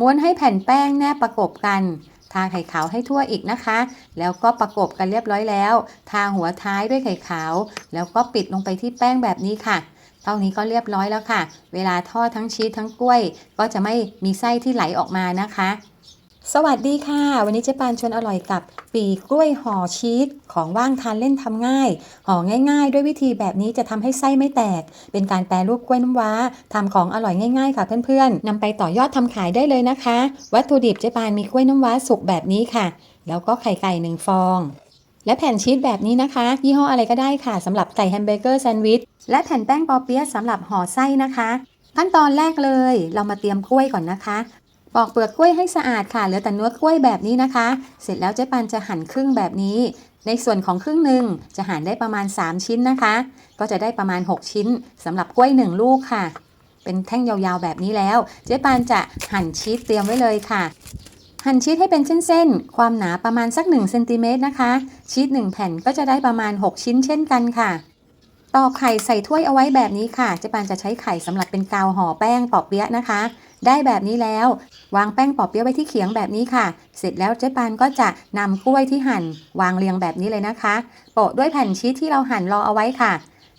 ม้วนให้แผ่นแป้งแนบประกบกันทาไข่ขาวให้ทั่วอีกนะคะ แล้วก็ประกบกันเรียบร้อยแล้ว ทาหัวท้ายด้วยไข่ขาว แล้วก็ปิดลงไปที่แป้งแบบนี้ค่ะ เท่านี้ก็เรียบร้อยแล้วค่ะ เวลาทอดทั้งชีสทั้งกล้วย ก็จะไม่มีไส้ที่ไหลออกมานะคะ สวัสดีค่ะ วันนี้เจ๊ปานชวนอร่อยกับ ปีกล้วยห่อชีสของว่างทานเล่นทำง่าย ห่อง่าย ๆ ด้วยวิธีแบบนี้จะทำให้ไส้ไม่แตก เป็นการแปรรูปกล้วยน้ำว้าทำของอร่อยง่ายๆ ค่ะเพื่อนๆนำไปต่อยอดทำขายได้เลยนะคะ วัตถุดิบเจ๊ปานมีกล้วยน้ำว้าสุกแบบนี้ค่ะ แล้วก็ไข่ไก่หนึ่งฟอง และแผ่นชีสแบบนี้นะคะ ยี่ห้ออะไรก็ได้ค่ะสำหรับไก่แฮมเบอร์เกอร์แซนด์วิชและแผ่นแป้งปอเปี๊ยะสำหรับห่อไส้นะคะ ขั้นตอนแรกเลย เรามาเตรียมกล้วยก่อนนะคะ ปอกเปลือกกล้วยให้สะอาดค่ะ เหลือแต่เนื้อกล้วยแบบนี้นะคะ เสร็จแล้วเจ๊ปันจะหั่นครึ่งแบบนี้ ในส่วนของครึ่งหนึ่งจะหั่นได้ประมาณ 3 ชิ้นนะคะ ก็จะได้ประมาณ 6 ชิ้นสำหรับกล้วย 1 ลูกค่ะ เป็นแท่งยาวๆแบบนี้แล้ว เจ๊ปานจะหั่นชีสเตรียมไว้เลยค่ะ หั่นชีสให้เป็นเส้นๆ ความหนาประมาณสัก1เซนติเมตรนะคะ ชีส1แผ่นก็จะได้ประมาณ 6 ชิ้นเช่นกันค่ะตอกไข่ใส่ถ้วยเอาไว้แบบนี้ค่ะ เจ๊ปานจะใช้ไข่สำหรับเป็นกาวห่อแป้งปอบเปี๊ยะนะคะ ได้แบบนี้แล้ว วางแป้งปอบเปี๊ยะไว้ที่เขียงแบบนี้ค่ะ เสร็จแล้วเจ๊ปานก็จะนำกล้วยที่หั่น วางเรียงแบบนี้เลยนะคะ โปะด้วยแผ่นชีสที่เราหั่นรอเอาไว้ค่ะ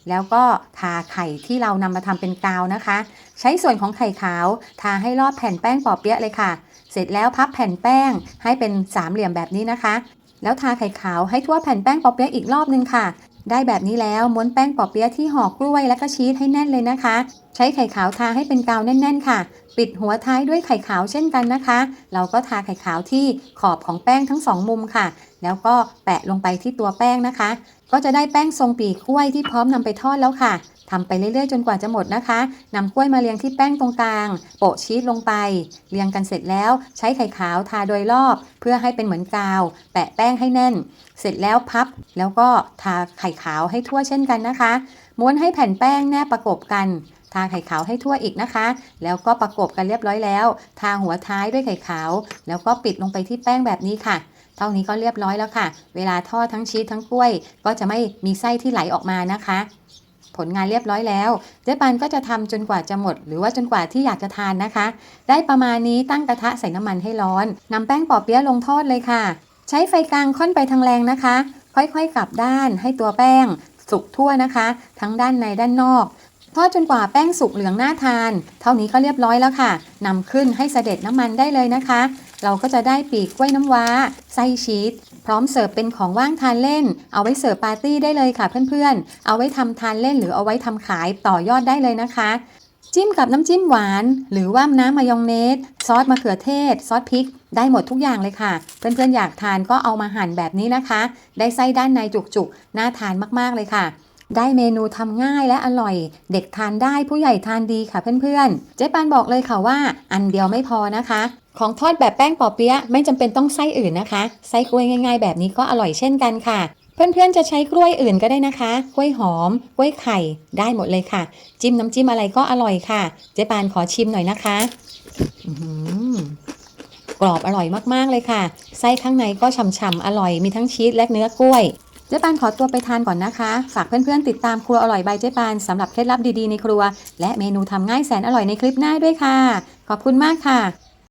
แล้วก็ทาไข่ที่เรานำมาทำเป็นกาวนะคะ ใช้ส่วนของไข่ขาว ทาให้รอบแผ่นแป้งปอบเปี๊ยะเลยค่ะ เสร็จแล้วพับแผ่นแป้งให้เป็นสามเหลี่ยมแบบนี้นะคะแล้วทาไข่ขาวให้ทั่วแผ่นแป้งปอบเปี๊ยะอีกรอบนึงค่ะ ได้แบบนี้แล้วม้วนแป้งปอเปี๊ยะที่ห่อกล้วยและก็ชีสให้แน่นเลยนะคะ ใช้ไข่ขาวทาให้เป็นกาวแน่น ๆ ค่ะ ปิดหัวท้ายด้วยไข่ขาวเช่นกันนะคะ เราก็ทาไข่ขาวที่ขอบของแป้งทั้งสองมุมค่ะ แล้วก็แปะลงไปที่ตัวแป้งนะคะ ก็จะได้แป้งทรงปีกกล้วยที่พร้อมนำไปทอดแล้วค่ะ ทำไปเรื่อยๆ จนกว่าจะหมดนะคะนำกล้วยมาเรียงที่แป้งตรงกลาง โปะชีสลงไป เรียงกันเสร็จแล้วใช้ไข่ขาวทาโดยรอบ เพื่อให้เป็นเหมือนกาว แปะแป้งให้แน่น เสร็จแล้วพับ แล้วก็ทาไข่ขาวให้ทั่วเช่นกันนะคะ ม้วนให้แผ่นแป้งแนบประกบกันทาไข่ขาวให้ทั่วอีกนะคะ แล้วก็ประกบกันเรียบร้อยแล้ว ทาหัวท้ายด้วยไข่ขาว แล้วก็ปิดลงไปที่แป้งแบบนี้ค่ะ เท่านี้ก็เรียบร้อยแล้วค่ะ เวลาทอดทั้งชีสทั้งกล้วย ก็จะไม่มีไส้ที่ไหลออกมานะคะ ผลงานเรียบร้อยแล้วเจ๊ปันก็จะทำจนกว่าจะหมด หรือว่าจนกว่าที่อยากจะทานนะคะ ได้ประมาณนี้ตั้งกระทะใส่น้ำมันให้ร้อนนำแป้งปอเปี๊ยะลงทอดเลยค่ะ ใช้ไฟกลางค่อนไปทางแรงนะคะ ค่อยๆกลับด้านให้ตัวแป้ง สุกทั่วนะคะ ทั้งด้านในด้านนอกทอดจนกว่าแป้งสุกเหลืองน่าทาน เท่านี้ก็เรียบร้อยแล้วค่ะนำขึ้นให้เสด็จน้ำมันได้เลยนะคะ เราก็จะได้ปีกกล้วยน้ำว้า ไส้ชีส ร้อมเสิร์ฟเป็นของว่างทานเล่น เอาไว้เสิร์ฟปาร์ตี้ได้เลยค่ะเพื่อนๆ เอาไว้ทำทานเล่นหรือเอาไว้ทำขายต่อยอดได้เลยนะคะ จิ้มกับน้ำจิ้มหวาน หรือว่าน้ำมายองเนส ซอสมะเขือเทศ ซอสพริก ได้หมดทุกอย่างเลยค่ะ เพื่อนๆอยากทานก็เอามาหั่นแบบนี้นะคะ ได้ไส้ด้านในจุกๆ น่าทานมากๆเลยค่ะ ได้เมนูทำง่ายและอร่อย เด็กทานได้ผู้ใหญ่ทานดีค่ะเพื่อนๆ เจ๊ปานบอกเลยค่ะว่า อันเดียวไม่พอนะคะ ของทอดแบบแป้งปอเปี๊ยะไม่จำเป็นต้องไส้อื่นนะคะ ไส้กล้วยง่าย ๆ แบบนี้ก็อร่อยเช่นกันค่ะเพื่อนๆ จะใช้กล้วยอื่นก็ได้นะคะ กล้วยหอม กล้วยไข่ ได้หมดเลยค่ะ จิ้มน้ำจิ้มอะไรก็อร่อยค่ะ เจ๊ปานขอชิมหน่อยนะคะอื้อหือกรอบอร่อยมากๆเลยค่ะ ไส้ข้างในก็ฉ่ำๆ อร่อย มีทั้งชีสและเนื้อกล้วย เจ๊ปานขอตัวไปทานก่อนนะคะ ฝากเพื่อนๆติดตามครัวอร่อยใบเจ๊ปานสำหรับเคล็ดลับดีๆในครัว และเมนูทำง่ายแสนอร่อยในคลิปหน้าด้วยค่ะ ขอบคุณมากค่ะ